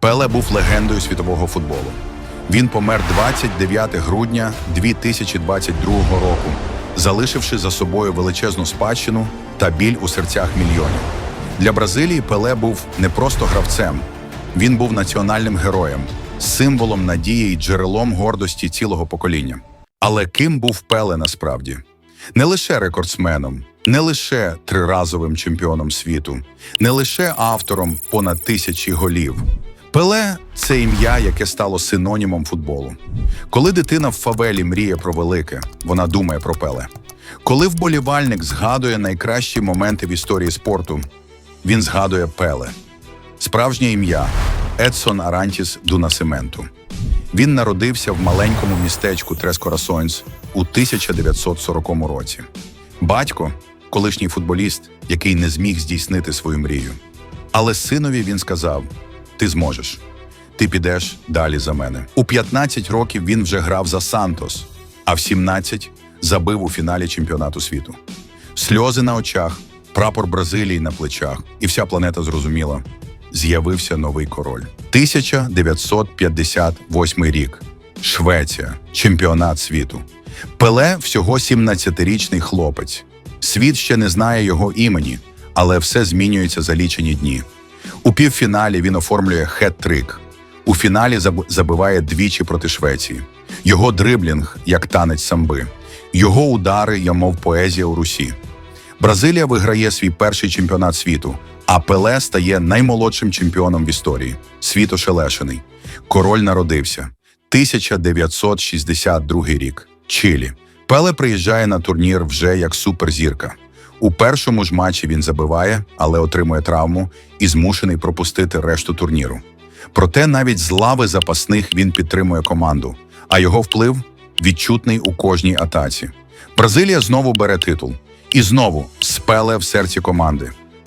Пеле був легендою світового футболу. Він помер 29 грудня 2022 року, залишивши за собою величезну спадщину та біль у серцях мільйонів. Для Бразилії Пеле був не просто гравцем, він був національним героєм, символом надії й джерелом гордості цілого покоління. Але ким був Пеле насправді? Не лише рекордсменом, не лише триразовим чемпіоном світу, не лише автором понад тисячі голів. Пеле це ім'я, яке стало синонімом футболу. Коли дитина в фавелі мріє про велике, вона думає про Пеле. Коли вболівальник згадує найкращі моменти в історії спорту, він згадує Пеле. Справжнє ім'я Едсон Арантіс Дунасименту. Він народився в маленькому містечку Трескорасойнс у 1940 році. Батько колишній футболіст, який не зміг здійснити свою мрію. Але синові він сказав: Ти зможеш, ти підеш далі за мене. У 15 років він вже грав за Сантос, а в 17 забив у фіналі чемпіонату світу. Сльози на очах, прапор Бразилії на плечах, і вся планета зрозуміла. З'явився новий король. 1958 рік. Швеція, чемпіонат світу. Пеле всього 17-річний хлопець. Світ ще не знає його імені, але все змінюється за лічені дні. У півфіналі він оформлює хет-трик. У фіналі забиває двічі проти Швеції. Його дриблінг як танець самби. Його удари, я мов поезія у Русі. Бразилія виграє свій перший чемпіонат світу, а Пеле стає наймолодшим чемпіоном в історії. Світ ошелешений. Король народився. 1962 рік. Чилі. Пеле приїжджає на турнір вже як суперзірка. У першому ж матчі він забиває, але отримує травму і змушений пропустити решту турніру. Проте навіть з лави запасних він підтримує команду, а його вплив відчутний у кожній атаці. Бразилія знову бере титул. І знову спеле в серці команди.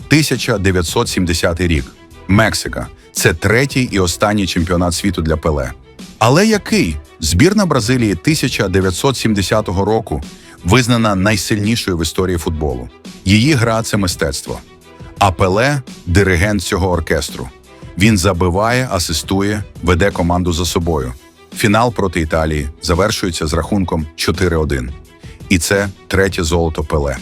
1970 рік. Мексика. Це третій і останній чемпіонат світу для Пеле. Але який? Збірна Бразилії 1970 року визнана найсильнішою в історії футболу. Її гра це мистецтво. А Пеле диригент цього оркестру. Він забиває, асистує, веде команду за собою. Фінал проти Італії завершується з рахунком 4-1. І це третє золото Пеле.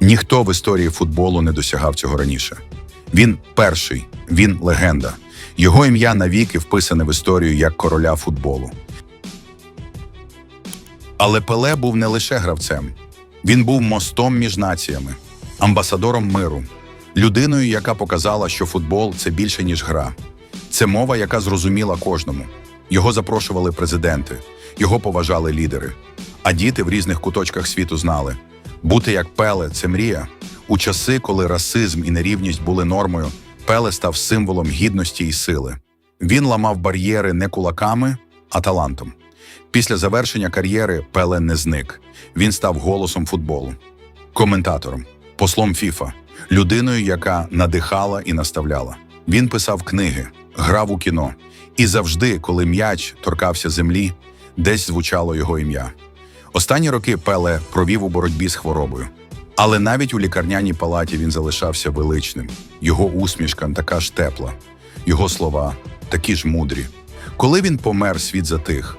Ніхто в історії футболу не досягав цього раніше. Він перший, він легенда. Його ім'я навіки вписане в історію як короля футболу. Але Пеле був не лише гравцем, він був мостом між націями, амбасадором миру, людиною, яка показала, що футбол це більше, ніж гра. Це мова, яка зрозуміла кожному. Його запрошували президенти, його поважали лідери. А діти в різних куточках світу знали: бути як Пеле це мрія. У часи, коли расизм і нерівність були нормою, Пеле став символом гідності і сили. Він ламав бар'єри не кулаками, а талантом. Після завершення кар'єри Пеле не зник. Він став голосом футболу, коментатором, послом ФІФА, людиною, яка надихала і наставляла. Він писав книги, грав у кіно, і завжди, коли м'яч торкався землі, десь звучало його ім'я. Останні роки Пеле провів у боротьбі з хворобою. Але навіть у лікарняній палаті він залишався величним. Його усмішка така ж тепла, його слова такі ж мудрі. Коли він помер, світ затих.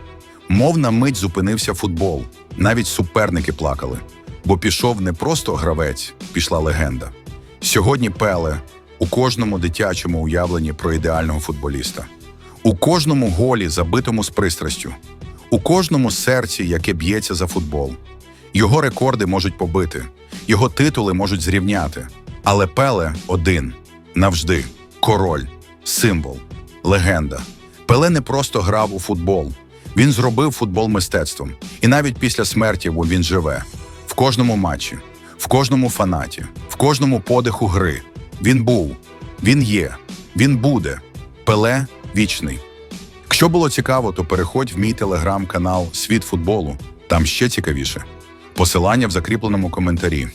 Мов на мить зупинився футбол. Навіть суперники плакали, бо пішов не просто гравець, пішла легенда. Сьогодні Пеле у кожному дитячому уявленні про ідеального футболіста, у кожному голі, забитому з пристрастю, у кожному серці, яке б'ється за футбол. Його рекорди можуть побити, його титули можуть зрівняти. Але Пеле один навжди король, символ, легенда. Пеле не просто грав у футбол, він зробив футбол мистецтвом. І навіть після смерті він живе в кожному матчі, в кожному фанаті, в кожному подиху гри. Він був, він є, він буде. Пеле вічний. Якщо було цікаво, то переходь в мій телеграм-канал Світ футболу. Там ще цікавіше. Посилання в закріпленому коментарі.